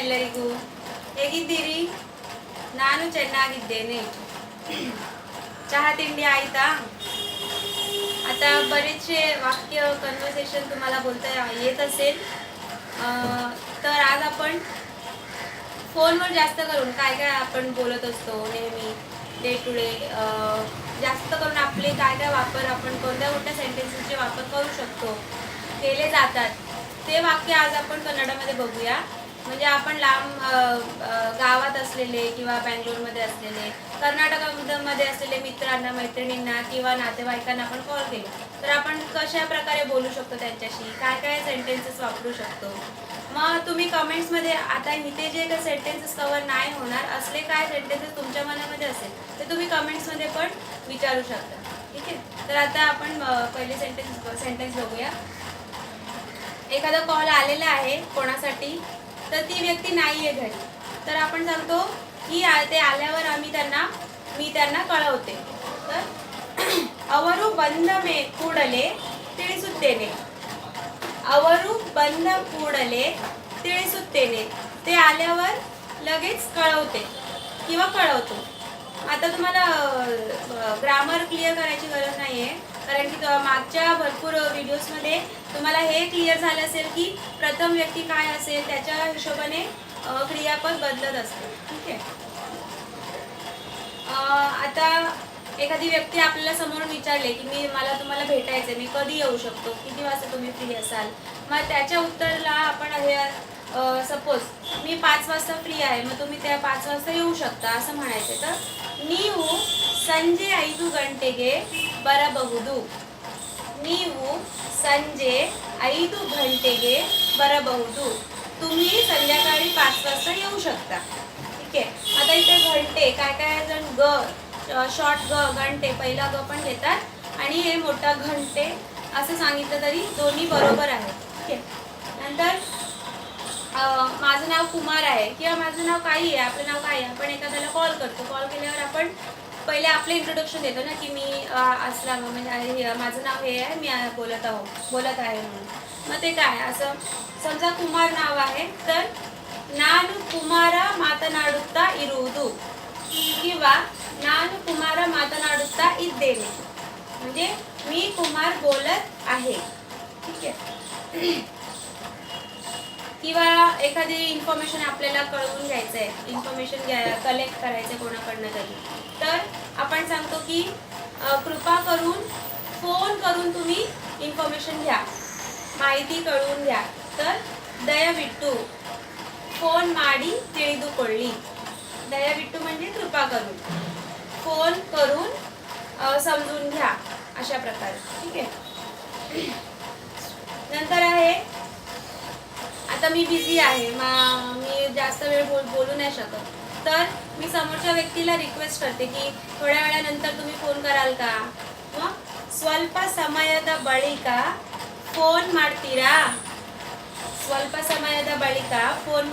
ಎಲ್ಲರಿಗೂ ಹೇಗಿದ್ದೀರಿ ನಾನು ಚೆನ್ನಾಗಿದ್ದೇನೆ चहा ತಿಂಡಿ ಆಯ್ತಾ आता बरेचसे वाक्य कन्व्हर्सेशन तुम्हाला बोलता येत असेल अं, तर आज आपण फोनवर जास्त करून काय काय आपण बोलत असतो नेहमी डे टू डे जास्त करून आपले काय काय वापर आपण कोणत्या कोणत्या सेंटेन्सेसचे वापर करू शकतो केले जातात ते वाक्य आज आपण कन्नडमध्ये बघूया म्हणजे आपण लांब गावात असलेले किंवा बँगलोरमध्ये असलेले कर्नाटकामध्ये असलेले मित्रांना मैत्रिणींना किंवा नातेवाईकांना आपण कॉल केला. तर आपण कशा प्रकारे बोलू शकतो त्यांच्याशी? काय काय सेंटेन्सेस वापरू शकतो? मग तुम्ही कमेंट्समध्ये आता इथे जे काही सेंटेन्सेस कवर नाही होणार असले काय सेंटेन्सेस तुमच्या मनामध्ये असेल ते तुम्ही कमेंट्समध्ये पण विचारू शकता. ठीक आहे? तर आता आपण पहिले सेंटेन्स सेंटेन्स बघूया. एखादा कॉल आलेला आहे कोणासाठी? तर ती व्यक्ती नाही आहे घरी तर आपण सांगतो की आ- ते आल्यावर आम्ही त्यांना मी त्यांना कळवते तर ಅವರು ಬಂದ ಮೇ ಕೂಡಲೇ ತಿಳಿಸುತ್ತೇನೆ ಅವರು ಬಂದ ಕೂಡಲೇ ತಿಳಿಸುತ್ತೇನೆ ते आल्यावर लगेच कळवते किंवा कळवतो आता तुम्हाला ग्रामर क्लिअर करायची गरज नाही आहे कारण की मागच्या भरपूर व्हिडिओजमध्ये तुम्हाला हे क्लिअर झालं असेल की प्रथम व्यक्ती काय असेल त्याच्या हिशोबाने क्रियापद बदलत असते. ठीक आहे? आता एखादी व्यक्ती आपल्याला समोर विचारले की मी मला तुम्हाला भेटायचं मी कधी येऊ शकतो? किती वाजता तुम्ही फ्री असाल? मग त्याच्या उत्तरला आपण हे सपोज मी पाच वाजता फ्री आहे मग तुम्ही त्या पाच वाजता येऊ शकता असं म्हणायचं तर नीव संजे ऐदू घे ಬರಬಹುದು ನೀವು ಸಂಜೆ ಐದು ಗಂಟೆಗೆ ಬರಬಹುದು तुम्ही संध्याकाळी पाच वाजता येऊ शकता ठीक आहे आता इथे घंटे काय काय जण ग शॉर्ट ग घंटे पहिला ग पण घेतात आणि हे मोठा घंटे असं सांगितलं तरी दोन्ही बरोबर आहे ठीक आहे नंतर अं, माझं नाव कुमार आहे किंवा माझं नाव काही आहे आपलं नाव काय आहे आपण एखाद्याला कॉल करतो कॉल केल्यावर आपण पहिले आपले इंट्रोडक्शन देतो ना की मी अं, असला म्हणजे आहे, हे, माझं नाव हे आहे मी अं, बोलत आहो बोलत आहे म्हणून मग ते काय असं समजा कुमार नाव आहे तर ನಾನು ಕುಮಾರ ಮಾತನಾಡುತ್ತಾ ಇರುವುದು किंवा ನಾನು ಕುಮಾರ ಮಾತನಾಡುತ್ತಾ ಇದ್ದೇನೆ म्हणजे मी कुमार बोलत आहे ठीक आहे किंवा एखादी इन्फॉर्मेशन आपल्याला कळवून घ्यायचं आहे इन्फॉर्मेशन घ्या कलेक्ट करायचं आहे कोणाकडनं तरी तर आपण सांगतो की कृपा करून फोन करून तुम्ही इन्फॉर्मेशन घ्या. माहिती कळवून घ्या. तर दयाविट्टू फोन माडी तिळीदू कोळली. दयाविट्टू म्हणजे कृपा करून. फोन करून समजून घ्या अशा प्रकारे. ठीक आहे? नंतर आहे आता मी बिझी आहे. मा मी जास्त वेळ बोल बोलू नाही शकत. तर मी समोरच्या व्यक्तीला रिक्वेस्ट करते की थोड्या वेळानंतर तुम्ही फोन कराल का? मग ಸ್ವಲ್ಪ ಸಮಯದ बळिका फोन मारतीरा. ಸ್ವಲ್ಪ ಸಮಯದ फोन ಫೋन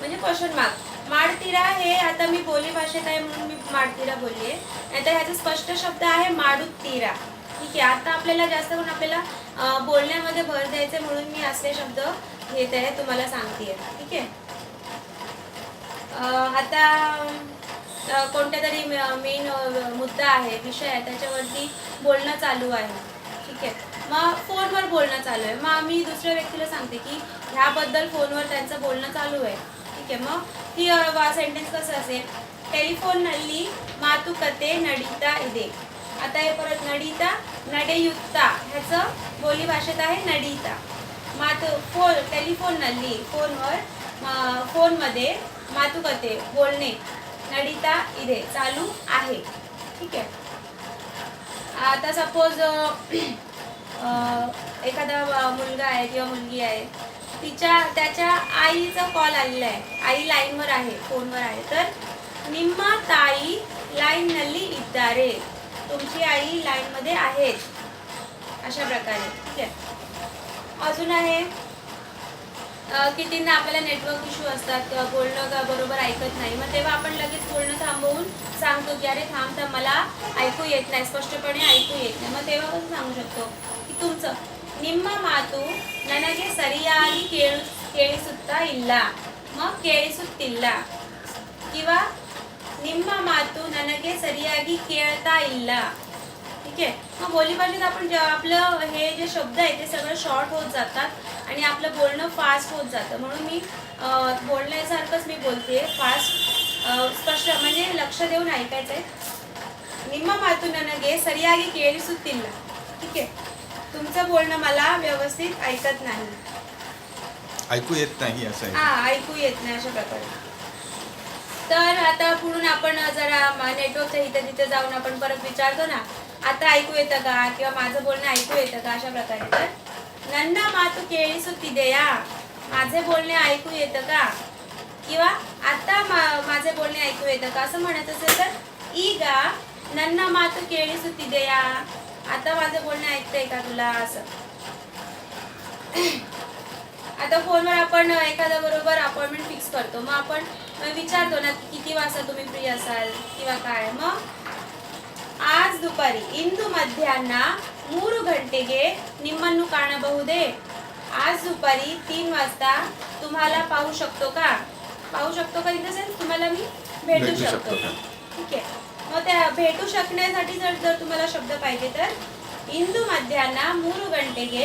म्हणजे क्वेश्चन मार्क मारतीरा हे आता मी बोली भाषेत आहे म्हणून मी मारतीरा बोलली आहे आता ह्याचा स्पष्ट शब्द आहे माडुतीरा. ठीक आहे आता आपल्याला जास्त करून आपल्याला बोलण्यामध्ये भर द्यायचं म्हणून मी असले शब्द घेत आहे तुम्हाला सांगते ठीक आहे? आता कोणत्या तरी मेन मुद्दा आहे विषय आहे त्याच्यावरती बोलणं चालू आहे. ठीक आहे. मग फोनवर बोलणं चालू आहे. मग आम्ही दुसऱ्या व्यक्तीला सांगते की ह्याबद्दल फोनवर त्यांचं बोलणं चालू आहे. ठीक आहे. मग ही सेंटेन्स कसं असेल? टेलिफोन नल्ली मातुकते नडिता इदे. आता हे परत नडिता नडेयुक्ता ह्याचं बोली भाषेत आहे नडिता. मातू फोन टेलिफोन नल्ली. फोनवर फोनमध्ये मातुकते बोलणे नडिता इथे चालू आहे. ठीक आहे? आता सपोज एखादा मुलगा आहे किंवा मुलगी आहे तिच्या त्याच्या आईचा कॉल आलेला आहे. आई लाईनवर आहे फोनवर आहे. तर निम्मा ताई लाईन नल्ली इद्दारे. तुमची आई लाईनमध्ये आहे. अशा प्रकारे. ठीक आहे? अजून आहे? अ, कितींदा आपल्याला नेटवर्क इश्यू असतात किंवा बोलणं का बरोबर ऐकत नाही मग तेव्हा आपण लगेच बोलणं थांबवून सांगतो की अरे थांब थांब मला ऐकू येत नाही स्पष्टपणे ऐकू येत नाही मग तेव्हा कसं सांगू शकतो की तुमचं ನಿಮ್ಮ ಮಾತು ನನಗೆ ಸರಿಯಾಗಿ ಕೇಳು ಕೇಳಿಸುತ್ತಾ ಇಲ್ಲ मग ಕೇಳಿಸುತ್ತಿಲ್ಲ किंवा ನಿಮ್ಮ ಮಾತು ನನಗೆ ಸರಿಯಾಗಿ ಕೇಳ್ತಾ ಇಲ್ಲ ठीक आहे? मग बोलीभाषेत आपण जे आपलं हे जे शब्द आहे ते सगळं शॉर्ट होत जातात आणि आपलं बोलणं फास्ट होत जातं. म्हणून मी बोलण्यासारखंच मी बोलते. फास्ट स्पष्ट म्हणजे लक्ष देऊन ऐकायचं आहे निम्मा मातून नगे सरियागे केळी सुतील ठीक आहे? तुमचं बोलणं मला व्यवस्थित ऐकत नाही. ऐकू येत नाही असं हा ऐकू येत नाही अशा प्रकारे. तर आता पुढून आपण जरा नेटवर्कच्या इथं तिथे जाऊन आपण परत विचारतो ना. आता ऐकू येतं का? किंवा माझं बोलणं ऐकू येतं का? अशा प्रकारे. तर नंदा मातू केळी सुती देया. माझे बोलणे ऐकू येतं का? किंवा आता माझे बोलणे ऐकू येतं का? असं म्हणत असेल तर ई गा नन्ना मातू केळी सुती देया. आता माझं बोलणे ऐकतंय का तुला? असं. आता फोनवर आपण एखाद्या बरोबर अपॉइंटमेंट फिक्स करतो. मग आपण मग विचारतो ना की किती वाजता तुम्ही फ्री असाल किंवा काय मग आज दुपारी ಇಂದು ಮಧ್ಯಾಹ್ನ ಮೂರು ಗಂಟೆಗೆ ನಿಮ್ಮನ್ನು ಕಾಣಬಹುದೇ आज दुपारी तीन वाजता तुम्हाला पाहू शकतो का पाहू शकतो का इन द सेन्स तुम्हाला मी भेटू भेटू शकतो शकतो का? ठीक आहे मग त्या भेटू शकण्यासाठी जर जर तुम्हाला शब्द पाहिजे तर ಇಂದು ಮಧ್ಯಾಹ್ನ ಮೂರು ಗಂಟೆಗೆ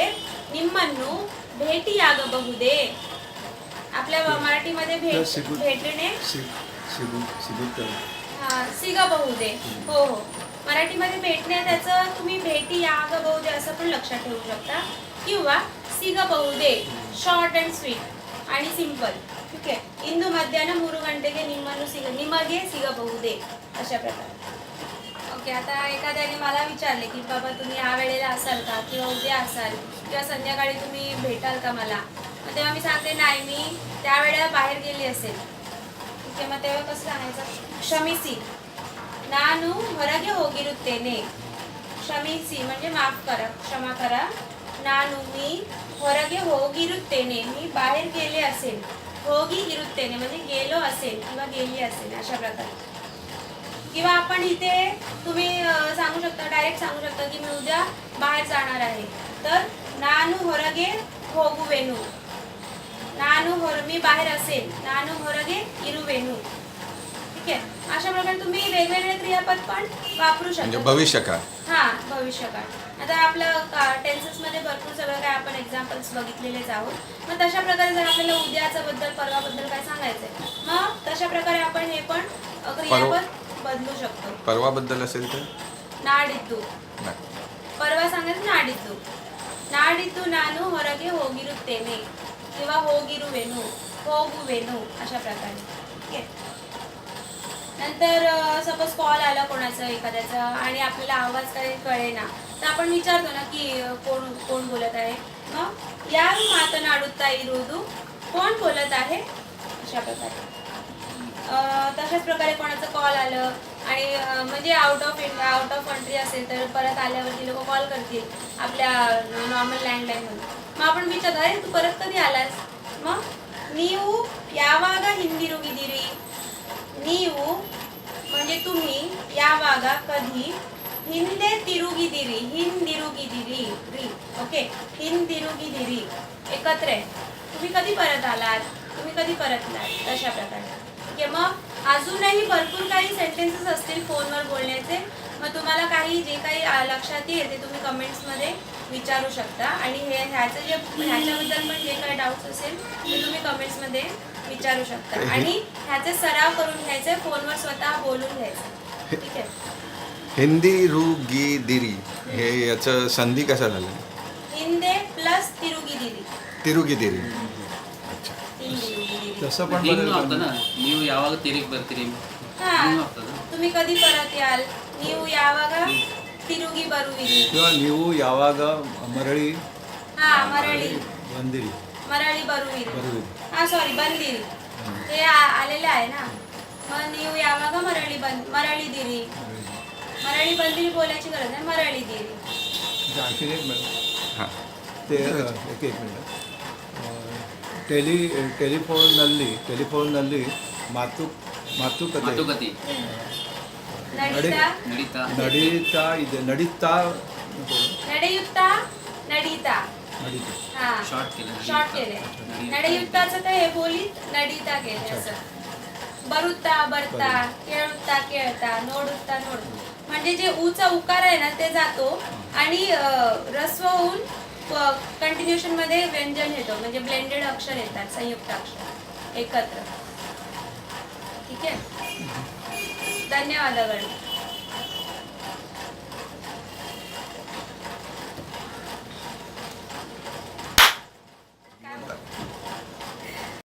ನಿಮ್ಮನ್ನು ಭೇಟಿಯಾಗಬಹುದೇ आपल्या मराठीमध्ये भेट भेटणे. सिगा. हो हो मराठीमध्ये भेटणे त्याचं तुम्ही भेटी या ग बहु दे असं पण लक्षात ठेवू शकता. किंवा सिग बहु दे शॉर्ट अँड स्वीट आणि सिंपल ठीक आहे? इंदू मध्यान मुरु घंटेगे निमनु सिग निमगे सिग बहु दे अशा प्रकारे. ओके आता एखाद्याने मला विचारले की बाबा तुम्ही या वेळेला असाल का? किंवा उद्या असाल? किंवा संध्याकाळी तुम्ही भेटाल का मला? तेव्हा मी सांगते नाही मी त्यावेळेला बाहेर गेली असेल. ठीक आहे मग तेव्हा कसं सांगायचं? क्षमीसी नानू ಹೊರಗೆ ಹೋಗಿರುತ್ತೇನೆ क्षमीसी म्हणजे माफ करा क्षमा करा. नानू मी ಹೊರಗೆ ಹೋಗಿರುತ್ತೇನೆ हो मी बाहेर गेले असेल. होगी गिरुत्तेने म्हणजे गेलो असेल किंवा गेली असेल अशा प्रकारे. किंवा आपण इथे तुम्ही सांगू शकता डायरेक्ट सांगू शकता की मी उद्या बाहेर जाणार आहे. तर नानू होघू वेनू ನಾನು ಹೊರ मी बाहेर असेल ನಾನು ಹೊರಗೆ इरुवेनु ठीक आहे अशा प्रकारे तुम्ही वेगवेगळे क्रियापद पण वापरू म्हणजे शकता भविष्यकाळ हा भविष्यकाळ आता आपलं टेन्सेस मध्ये भरपूर सगळं काय आपण एक्झाम्पल्स बघितलेलेच आहोत मग तशा प्रकारे जर आपल्याला उद्याचं बद्दल परवाबद्दल काय सांगायचंय मग तशा प्रकारे आपण हे पण अ, क्रियापद बदलू शकतो परवाबद्दल असेल तर ನಾಡಿದ್ದು नाही ಪರ್ವ ಸಂಗತಿ ನಾಡಿದ್ದು ನಾಡಿದ್ದು ನಾನು ಹೊರಗೆ ಹೋಗಿರುತ್ತೇನೆ किंवा होगिरुवेणू होगुवेणू अशा प्रकारे. ठीक आहे? नंतर सपोज कॉल आला कोणाचं एखाद्याचा आणि आपल्याला आवाज काय कळे ना तर आपण विचारतो ना की कोण कोण बोलत आहे? मग या मातनाडूता इरुदू कोण बोलत आहे? अशा प्रकारे. तशाच प्रकारे कोणाचं कॉल आलं आणि म्हणजे out of India out of country असेल तर परत आल्यावरती लोक कॉल करतील आपल्या नॉर्मल लँडलाईनमधून मग आपण विचारतो अरे तू परत कधी आलास मग ನೀವು ಯಾವಾಗ ಹಿಂದಿರುಗಿದಿರಿ ನೀವು म्हणजे तुम्ही ಯಾವಾಗ कधी ಹಿಂದೆ ತಿರುಗಿದಿರಿ ಹಿಂದಿರುಗಿದಿರಿ ರಿ ओके ಹಿಂದಿರುಗಿದಿರಿ एकत्र आहे तुम्ही कधी परत आलात तुम्ही कधी परतलात तशा प्रकारे ठीक आहे मग अजूनही भरपूर काही सेंटेन्सेस असतील फोनवर बोलण्याचे मग तुम्हाला काही जे काही लक्षात येईल ते तुम्ही कमेंट्समध्ये विचारू शकता. आणि हे ह्याचं जे ह्याच्याबद्दल पण जे काही डाऊट्स असेल ते तुम्ही कमेंट्समध्ये विचारू शकता. आणि ह्याचे सराव करून घ्यायचे फोनवर स्वतः बोलून घ्यायचं. ठीक आहे? हिंदी रुगी दिरी हे याचं संधी कसा झालं? हिंदे प्लस तिरुगी दिरी तिरुगी दिरी तसं पण बरं ना. न्यू यावा तिरीक बरं हां. तुम्ही कधी परत याल? ನೀವು ಯಾವಾಗ ತಿರುಗಿ ಬರುವಿರಿ? ನೀವು ಯಾವಾಗ ಮರಳಿ ಹಾ ಮರಳಿ. ಬಂದಿರಿ. ಮರಳಿ ಬರುವಿರಿ. ಬರುವಿರಿ. ಹಾ ಸಾರಿ ಬಂದಿರಿ. ಏ ಅಲ್ಲೆಲ್ಲ ಆಯ್ನಾ? ನೀವು ಯಾವಾಗ ಮರಳಿ ಬಂದ್ ಮರಳಿದಿರಿ? मराठी बंदिरी बोलायची गरज नाही मराठी दिली आणखीन एक मिनिट हां ते एक एक मिनिट ಟೆಲಿ ಟೆಲಿಫೋನ್ನಲ್ಲಿ ಟೆಲಿಫೋನ್ನಲ್ಲಿ ಮಾತು ಮಾತುಕತೆ. ಮಾತುಕತೆ. ನಡೀತಾ? ಇದೆ. ನಡೀತಾ ನಡೆಯುತ್ತಾ? ನಡೀತಾ. हा केले गेले नोड म्हणजे जे ऊचा उकार आहे ना ते जातो आणि रस्व होऊन कंटिन्युएशनमध्ये व्यंजन येतो म्हणजे ब्लेंडेड अक्षर येतात संयुक्त अक्षर एकत्र ठीक आहे ధన్యవాదాలు